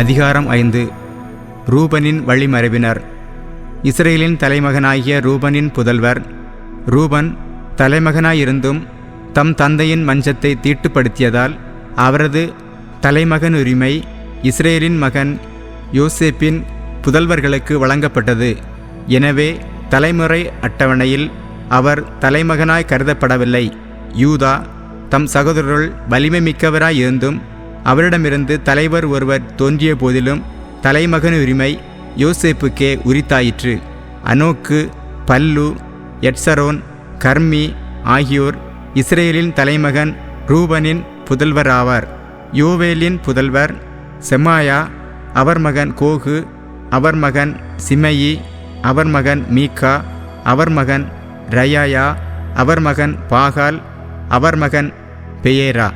அதிகாரம் ஐந்து. ரூபனின் வழிமரபினர். இஸ்ரேலின் தலைமகனாகிய ரூபனின் புதல்வர். ரூபன் தலைமகனாயிருந்தும் தம் தந்தையின் மஞ்சத்தை தீட்டுப்படுத்தியதால் அவரது தலைமகன் உரிமை இஸ்ரேலின் மகன் யோசேப்பின் புதல்வர்களுக்கு வழங்கப்பட்டது. எனவே தலைமுறை அட்டவணையில் அவர் தலைமகனாய் கருதப்படவில்லை. யூதா தம் சகோதரர்கள் வலிமை மிக்கவராய் இருந்தும் அவரிடமிருந்து தலைவர் ஒருவர் தோன்றிய போதிலும் தலைமகன் உரிமை யோசேப்புக்கே உரித்தாயிற்று. அனோக்கு பல்லு எட்சரோன் கர்மி ஆகியோர் இஸ்ரேலின் தலைமகன் ரூபனின் புதல்வராவார். யோவேலின் புதல்வர் செமாயா அவர் மகன் கோகு அவர் மகன் சிமையி அவர் மகன் மீகா அவர் மகன் ரயாயா அவர் மகன் பாகால் அவர் மகன் பெயேரா.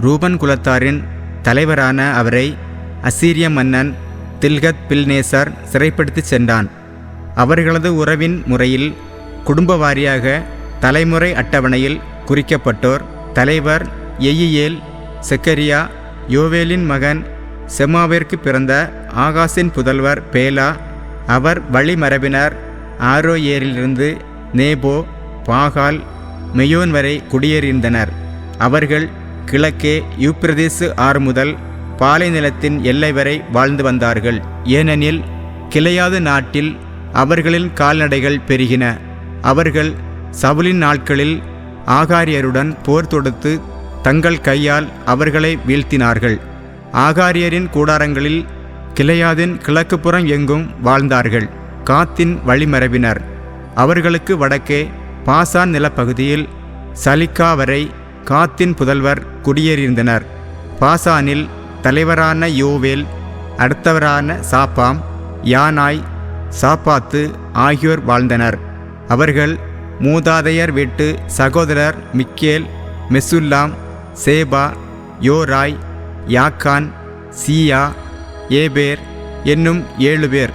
ரூபன் குலத்தாரின் தலைவரான அவரை அசீரிய மன்னன் தில்கத் பில்நேசர் சிறைப்படுத்திச் சென்றான். அவர்களது உறவின் முறையில் குடும்ப வாரியாக தலைமுறை அட்டவணையில் குறிக்கப்பட்டோர் தலைவர் எயியேல் செக்கரியா யோவேலின் மகன் செமாவிற்கு பிறந்த ஆகாசின் புதல்வர் பேலா அவர் வழிமரபினர் ஆரோயேரிலிருந்து நேபோ பாகால் மெயோன் வரை குடியேறியிருந்தனர் அவர்கள் கிழக்கே யூப்பிரதேசு ஆறு முதல் பாலைநிலத்தின் எல்லை வரை வாழ்ந்து வந்தார்கள். ஏனெனில் கிளையாது நாட்டில் அவர்களின் கால்நடைகள் பெருகின. அவர்கள் சவுலின் நாட்களில் ஆகாரியருடன் போர் தொடுத்து தங்கள் கையால் அவர்களை வீழ்த்தினார்கள். ஆகாரியரின் கூடாரங்களில் கிளையாதின் கிழக்குப்புறம் எங்கும் வாழ்ந்தார்கள். காத்தின் வழிமரபினர். அவர்களுக்கு வடக்கே பாசான் நிலப்பகுதியில் சலிக்கா வரை காத்தின் புதல்வர் குடியேறியிருந்தனர். பாசானில் தலைவரான யோவேல் அடுத்தவரான சாப்பாம் யானாய் சாப்பாத்து ஆகியோர் வாழ்ந்தனர். அவர்கள் மூதாதையர் வீட்டு சகோதரர் Michael Meshullam Sheba Jorai Jacan Zia Eber என்னும் ஏழு பேர்.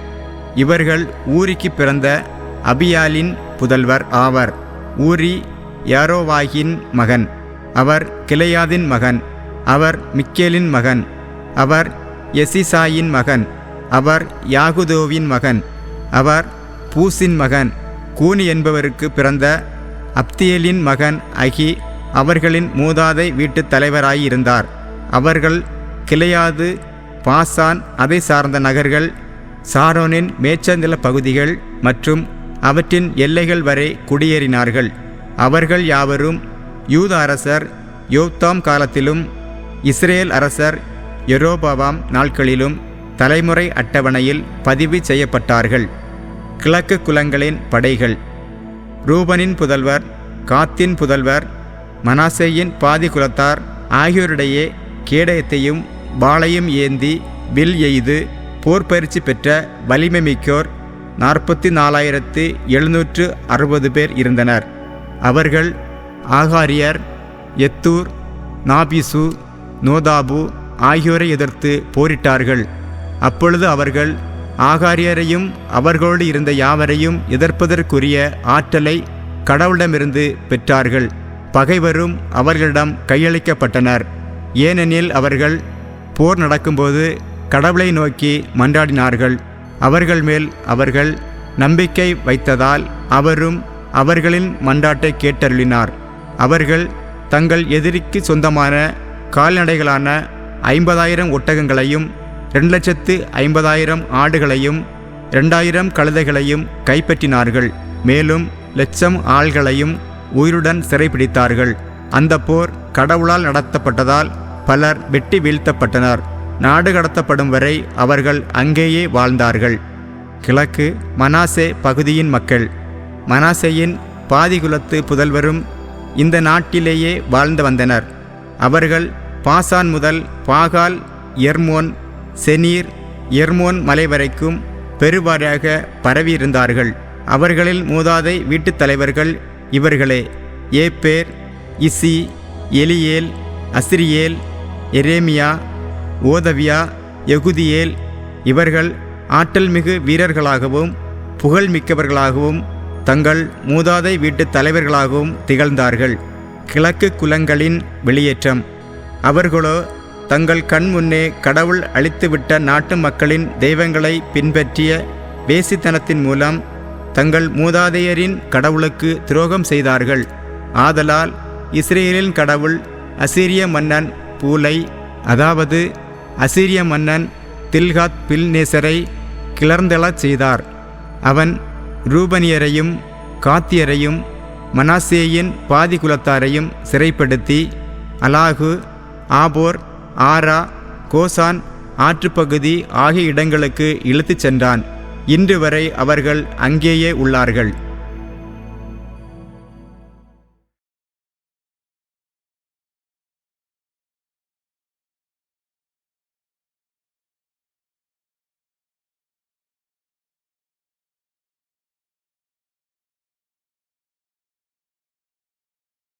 இவர்கள் ஊரிக்கு பிறந்த அபியாலின் புதல்வர் ஆவர். ஊரி யாரோவாகின் மகன். அவர் கிளையாதின் மகன் அவர் மிக்கேலின் மகன் அவர் எசிசாயின் மகன் அவர் யாகுதோவின் மகன் அவர் பூசின் மகன் கூனி என்பவருக்கு பிறந்த அப்தியேலின் மகன் அகி அவர்களின் மூதாதை வீட்டுத் தலைவராயிருந்தார். அவர்கள் கிளையாது பாசான் அதை சார்ந்த நகர்கள் சாரோனின் மேச்சந்தில பகுதிகள் மற்றும் அவற்றின் எல்லைகள் வரை குடியேறினார்கள். அவர்கள் யாவரும் யூத அரசர் யோத்தாம் காலத்திலும் இஸ்ரேல் அரசர் எரோபாவாம் நாட்களிலும் தலைமுறை அட்டவணையில் பதிவு செய்யப்பட்டார்கள். கிழக்கு குலங்களின் படைகள். ரூபனின் புதல்வர் காத்தின் புதல்வர் மனாசேயின் பாதி குலத்தார் ஆகியோரிடையே கேடயத்தையும் வாளையும் ஏந்தி வில் எய்து போர் பயிற்சி பெற்ற வலிமை மிக்கோர் நாற்பத்தி நாலாயிரத்து எழுநூற்று அறுபது பேர் இருந்தனர். அவர்கள் ஆகாரியர் எத்தூர் நாபிசு நோதாபு ஆகியோரை எதிர்த்து போரிட்டார்கள். அப்பொழுது அவர்கள் ஆகாரியரையும் அவர்களோடு இருந்த யாவரையும் எதிர்ப்பதற்குரிய ஆற்றலை கடவுளிடமிருந்து பெற்றார்கள். பகைவரும் அவர்களிடம் கையளிக்கப்பட்டனர். ஏனெனில் அவர்கள் போர் நடக்கும்போது கடவுளை நோக்கி மன்றாடினார்கள். அவர்கள் மேல் அவர்கள் நம்பிக்கை வைத்ததால் அவரும் அவர்களின் மன்றாட்டை கேட்டருளினார். அவர்கள் தங்கள் எதிரிக்கு சொந்தமான கால்நடைகளான ஐம்பதாயிரம் ஒட்டகங்களையும் ரெண்டு லட்சத்து ஐம்பதாயிரம் ஆடுகளையும் ரெண்டாயிரம் கழுதைகளையும் கைப்பற்றினார்கள். மேலும் லட்சம் ஆள்களையும் உயிருடன் சிறைப்பிடித்தார்கள் அந்த போர் கடவுளால் நடத்தப்பட்டதால் பலர் வெட்டி வீழ்த்தப்பட்டனர். நாடு கடத்தப்படும் வரை அவர்கள் அங்கேயே வாழ்ந்தார்கள். கிழக்கு மனாசே பகுதியின் மக்கள். மனாசேயின் பாதிகுலத்து புதல்வரும் இந்த நாட்டிலேயே வாழ்ந்து வந்தனர். அவர்கள் பாசான் முதல் பாகால் எர்மோன் செனீர் எர்மோன் மலை வரைக்கும் பெருவாரியாக பரவியிருந்தார்கள். அவர்களில் மூதாதை வீட்டுத் தலைவர்கள் இவர்களே Epher Ishi Eliel Azriel Jeremiah Hodaviah Jahdiel இவர்கள் ஆற்றல் மிகு வீரர்களாகவும் புகழ்மிக்கவர்களாகவும் தங்கள் மூதாதை வீட்டுத் தலைவர்களாகவும் திகழ்ந்தார்கள். கிழக்கு குலங்களின் வெளியேற்றம். அவர்களோ தங்கள் கண் முன்னே கடவுள் அழித்துவிட்ட நாட்டு மக்களின் தெய்வங்களை பின்பற்றிய வேசித்தனத்தின் மூலம் தங்கள் மூதாதையரின் கடவுளுக்கு துரோகம் செய்தார்கள். ஆதலால் இஸ்ரேலின் கடவுள் அசீரிய மன்னன் பூலை அதாவது அசீரிய மன்னன் தில்காத் பில்நேசரை கிளர்ந்தெழச் செய்தார். அவன் ரூபனியரையும் காத்தியரையும் மனாசேயின் பாதி குலத்தாரையும் சிறைப்படுத்தி அலாகு ஆபோர் ஆரா கோசான் ஆற்றுப்பகுதி ஆகிய இடங்களுக்கு இழுத்துச் சென்றான். இன்று வரை அவர்கள் அங்கேயே உள்ளார்கள்.